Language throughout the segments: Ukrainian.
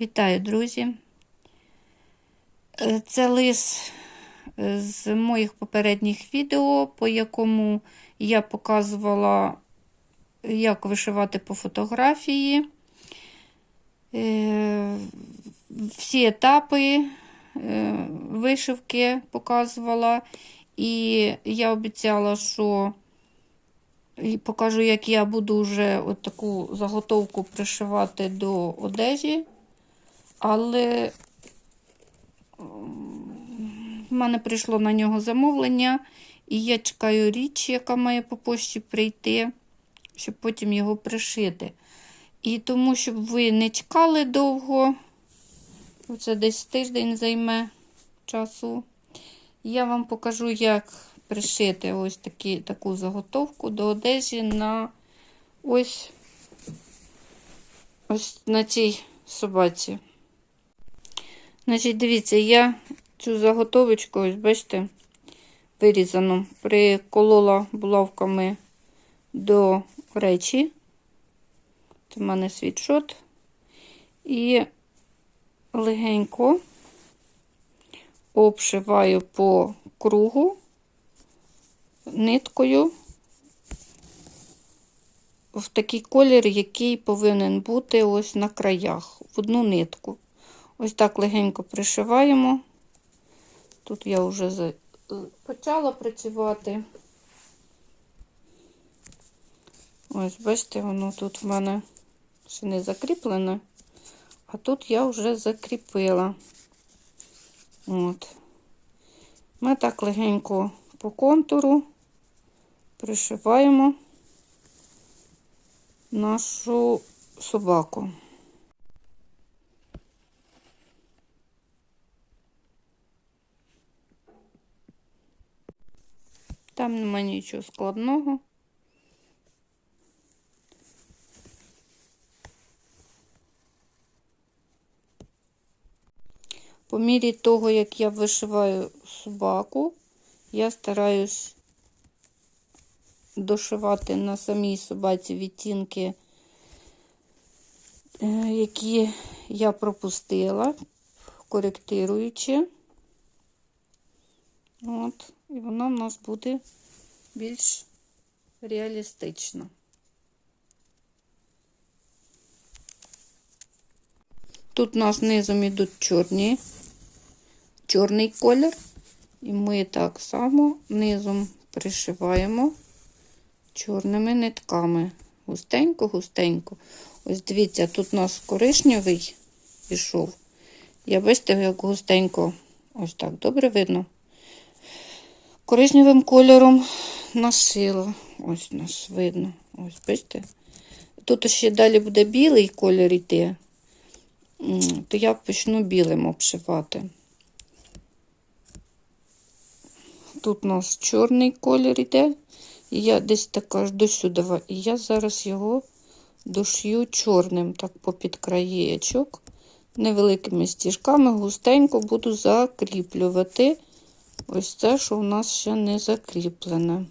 Вітаю, друзі! Е, Це лис е, з моїх попередніх відео, по якому я показувала, як вишивати по фотографії. Е, Всі етапи вишивки показувала. І я обіцяла, що покажу, як я буду вже от таку заготовку пришивати до одежі. Але в мене прийшло на нього замовлення, і я чекаю річ, яка має по пошті прийти, щоб потім його пришити. І тому, щоб ви не чекали довго, це десь тиждень займе часу, я вам покажу, як пришити ось такі, таку заготовку до одежі на ось, ось на цій собаці. Значить, дивіться, я цю заготовочку, ось бачите, вирізану, приколола булавками до речі. Це в мене світшот. І легенько обшиваю по кругу ниткою в такий колір, який повинен бути ось на краях, в одну нитку. Ось так легенько пришиваємо. Тут я вже почала працювати. Ось, бачите, воно тут в мене ще не закріплене, а тут я вже закріпила. От. Ми так легенько по контуру пришиваємо нашу собаку. Там нема нічого складного. По мірі того, як я вишиваю собаку, я стараюсь дошивати на самій собаці відтінки, е, які я пропустила, коректируючи. От, і вона в нас буде більш реалістична. Тут у нас низом йдуть чорні, чорний колір, і ми так само низом пришиваємо чорними нитками. Густенько-густенько. Ось дивіться, тут у нас коричневий пішов. Я бачите, як густенько, ось так добре видно. Коричневим кольором нашила. Ось у нас видно. Ось, бачите? Тут ще далі буде білий колір йти то я почну білим обшивати. Тут у нас чорний колір йде, і я десь так аж до сюди, і я зараз його дошью чорним, так попід краєчок, невеликими стіжками, густенько буду закріплювати ось це, що у нас ще не закріплене.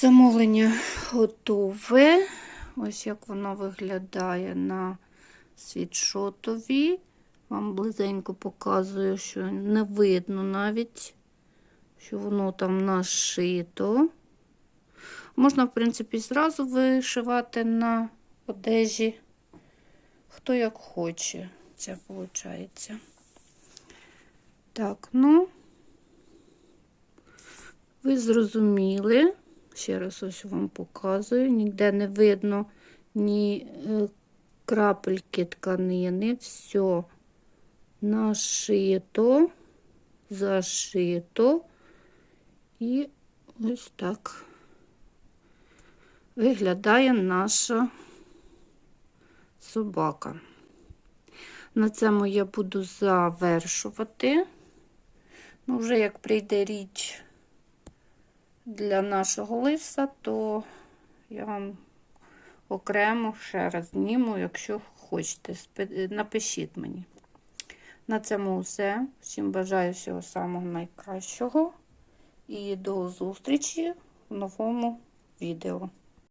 Замовлення готове. Ось як воно виглядає на світшотові. Вам близенько показую, що не видно навіть, що воно там нашито. Можна, в принципі, зразу вишивати на одежі, хто як хоче, це виходить. Так, ну, ви зрозуміли. Ще раз ось вам показую. Ніде не видно ні е, крапельки тканини. Все нашито, зашито. І ось так виглядає наша собака. На цьому я буду завершувати. Ну, вже як прийде річ для нашого лиса, то я вам окремо ще раз зніму, якщо хочете, напишіть мені. На цьому все. Всім бажаю всього самого найкращого і до зустрічі в новому відео.